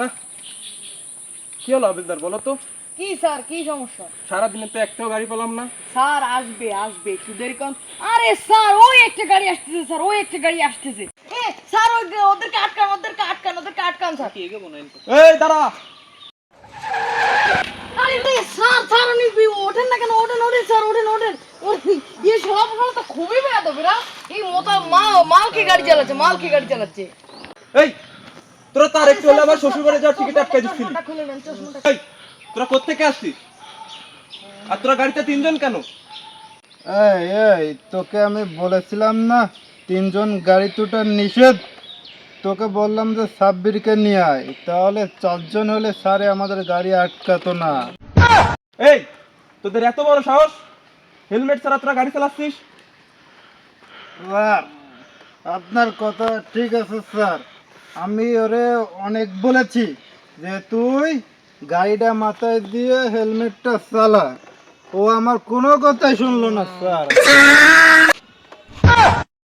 না? কি হলো আবেদদার বলো তো। কি স্যার কি সমস্যা? সারাদিনে তো একটাও গাড়ি পেলাম না। স্যার আসবে আসবে একটু দেরি কর। আরে স্যার ওই একটা গাড়ি আসতেছে স্যার ওই একটা গাড়ি আসতেছে। এ স্যার ওই ওদেরকে আটকান ওদেরকে আটকান ওদেরকে আটকান স্যার। এই দাঁড়া। আরে স্যার স্যার উনি ওঠেন না কেন? ওঠেন ওঠেন স্যার ওঠেন ওঠেন। ওঠেন। এই সব সব তো খুবই বেয়াদব এরা। এই মোটা মাল মালকে গাড়ি চালাচ্ছে মালকে গাড়ি চালাচ্ছে? এই তোরা তার একটু হলে আবার শ্বশুর বাড়ি যাওয়ার টিকিট আটকে দিচ্ছিলি তোরা কোত্থেকে আসছিস? আর তোরা গাড়িতে তিনজন কেন? এই এই তোকে আমি বলেছিলাম না তিনজন গাড়ি তোটার নিষেধ। তোকে বললাম যে সাব্বিরকে নিয়ে আয় তাহলে চারজন হলে সারে আমাদের গাড়ি আটকাতো না। এই তোদের এত বড় সাহস? হেলমেট ছাড়া তোরা গাড়ি চালাচ্ছিস? স্যার আপনার কথা ঠিক আছে স্যার। আমি ওরে অনেক বলেছি যে তুই গাড়িটা মাথায় দিয়ে হেলমেটটা চালা। ও আমার কোনো কথাই শুনলো না স্যার।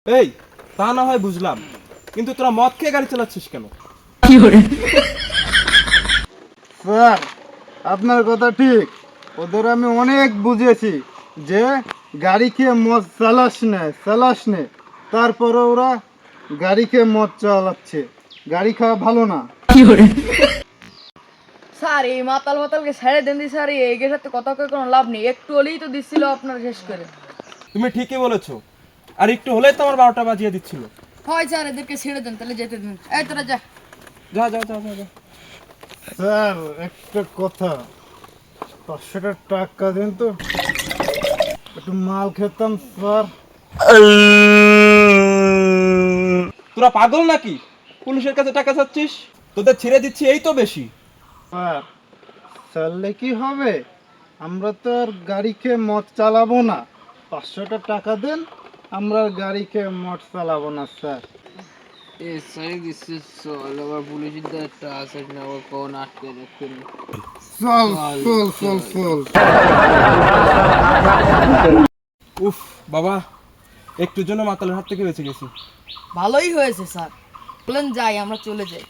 এই তা না হয় বুঝলাম। কিন্তু তোরা মদ খেয়ে গাড়ি চালাচ্ছিস কেন? স্যার আপনার কথা ঠিক। ওদের আমি অনেক বুঝিয়েছি যে গাড়ি খেয়ে মদ চালাস নে চালাস নে। তারপরে ওরা গাড়ি খেয়ে মদ চালাচ্ছে। গাড়ি খাওয়া ভালো না। স্যার এই মাতাল মাতালকে ছেড়ে দেন দি স্যার এই এগের সাথে কথা কয়ে কোনো লাভ নেই। একটু হলেই তো দিচ্ছিল আপনার শেষ করে। তুমি ঠিকই বলেছ। আর একটু হলেই তো আমার বারোটা বাজিয়ে দিচ্ছিল। হয় স্যার এদেরকে ছেড়ে দেন তাহলে যেতে দিন। এই তোরা যা। যা যা যা যা, যা। স্যার একটা কথা। পাঁচশোটা টাকা দিন তো। একটু মাল খেতাম স্যার। তোরা পাগল নাকি? পুলিশের কাছে টাকা চাচ্ছিস? তোদের ছেড়ে দিচ্ছি এই তো বেশি। চাললে কি হবে? আমরা তো আর গাড়ি খেয়ে মদ চালাবো না। পাঁচশোটা টাকা দেন আমরা আর গাড়ি খেয়ে মদ চালাবো না স্যার। চল একটা উফ বাবা একটুর জন্য মাতালের হাত থেকে বেঁচে গেছি। ভালোই হয়েছে স্যার। বলেন যাই আমরা চলে যাই।